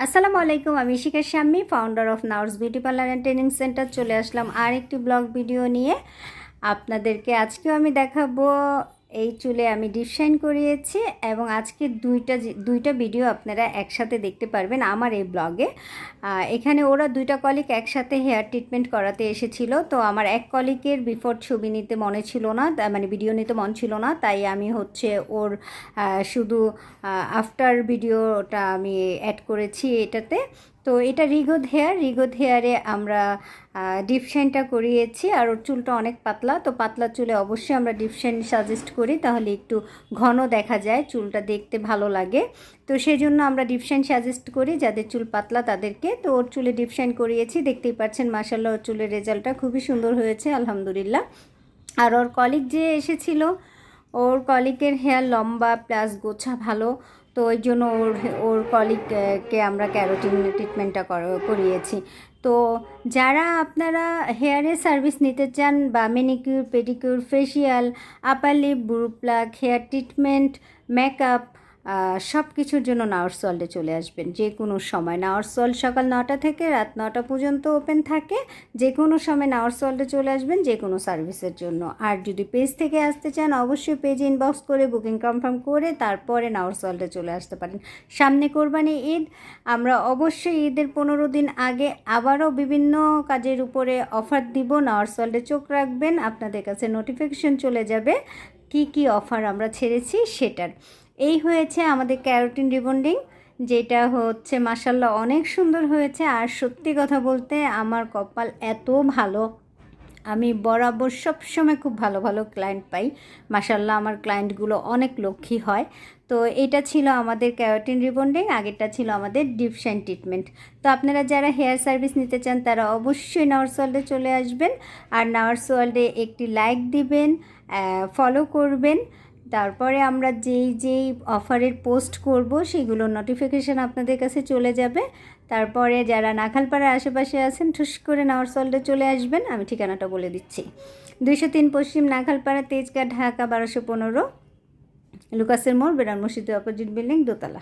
আসসালামু আলাইকুম, আমি Shikha Shammi founder of nurse beauty parlour and training centre চলে আসলাম আর একটি ব্লগ ভিডিও নিয়ে। আপনাদেরকে আজকেও আমি দেখাবো এই চুলে আমি ডিপ শাইন করিয়েছি এবং আজকে দুইটা দুইটা ভিডিও আপনারা একসাথে দেখতে পারবেন আমার এই ব্লগে। এখানে ওরা দুইটা কলিক একসাথে হেয়ার ট্রিটমেন্ট করাতে এসেছিল। তো আমার এক কলিকের বিফোর ছবি নিতে মনে ছিল না মানে ভিডিও নিতে মন ছিল না, তাই আমি হচ্ছে ওর শুধু আফটার ভিডিওটা আমি অ্যাড করেছি এটাতে। তো এটা রিগোদ হেয়ার। রিগোদ হেয়ারে আমরা ডিপ শাইনটা করিয়েছি আর ওর চুলটা অনেক পাতলা। তো পাতলা চুলে অবশ্যই আমরা ডিপ শাইন সাজেস্ট করি, তাহলে একটু ঘন দেখা যায়, চুলটা দেখতে ভালো লাগে। তো সেই জন্য আমরা ডিপ শাইন সাজেস্ট করি যাদের চুল পাতলা তাদেরকে। তো ওর চুলে ডিপ শাইন করিয়েছি, দেখতেই পাচ্ছেন মাসাল্লাহ ওর চুলের রেজাল্টটা খুবই সুন্দর হয়েছে, আলহামদুলিল্লাহ। আর ওর কলিগ যে এসেছিল, ওর কলিকের হেয়ার লম্বা প্লাস গোছা ভালো। তো ওই জন্য ওর ওর কলিগকে আমরা ক্যারোটিন ট্রিটমেন্টটা করিয়েছি। তো যারা আপনারা হেয়ারের সার্ভিস নিতে চান বা manicure pedicure facial upper lip brow pluck hair treatment makeup সব কিছুর জন্য নাওয়ার সল্টে চলে আসবেন। যে কোনো সময় নাওয়ার সল্ট সকাল নটা থেকে রাত নটা পর্যন্ত ওপেন থাকে। যে কোনো সময় নাওয়ার সল্টে চলে আসবেন যে কোনো সার্ভিসের জন্য। আর যদি পেজ থেকে আসতে চান, অবশ্যই পেজে ইনবক্স করে বুকিং কনফার্ম করে, তারপরে নাওয়ার সল্টে চলে আসতে পারেন। সামনে কোরবানি ঈদ, আমরা অবশ্যই ঈদের পনেরো দিন আগে আবারও বিভিন্ন কাজের উপরে অফার দিব। নাওয়ার সল্টে চোখ রাখবেন, আপনাদের কাছে নোটিফিকেশন চলে যাবে। কি কি অফার আমরা ছেড়েছি সেটার। এই হয়েছে আমাদের ক্যারোটিন রিবন্ডিং, যেটা হচ্ছে মাসাল্লাহ অনেক সুন্দর হয়েছে। আর সত্যি কথা বলতে আমার কপাল এত ভালো। আমি বরাবর সবসময় খুব ভালো ভালো ক্লায়েন্ট পাই। মাসাল্লাহ আমার ক্লায়েন্টগুলো অনেক লক্ষ্মী হয়। তো এটা ছিল আমাদের ক্যারোটিন রিবন্ডিং, আগেরটা ছিল আমাদের ডিপ শাইন ট্রিটমেন্ট। তো আপনারা যারা হেয়ার সার্ভিস নিতে চান, তারা অবশ্যই নার্স ওয়ার্ল্ডে চলে আসবেন। আর নার্স ওয়ার্ল্ডে একটি লাইক দিবেন ফলো করবেন। তারপরে আমরা যেই যেই অফারের পোস্ট করব, সেগুলোর নোটিফিকেশান আপনাদের কাছে চলে যাবে। তারপরে যারা নাখালপাড়ার আশেপাশে আছেন, ঠুস করে নাওয়ারসল্ডে চলে আসবেন। আমি ঠিকানাটা বলে দিচ্ছি। দুইশো তিন পশ্চিম নাখালপাড়া, তেজগাঁ, ঢাকা, বারোশো পনেরো, লুকাসের মোড় বেরান মসজিদের অপোজিট বিল্ডিং দোতলা।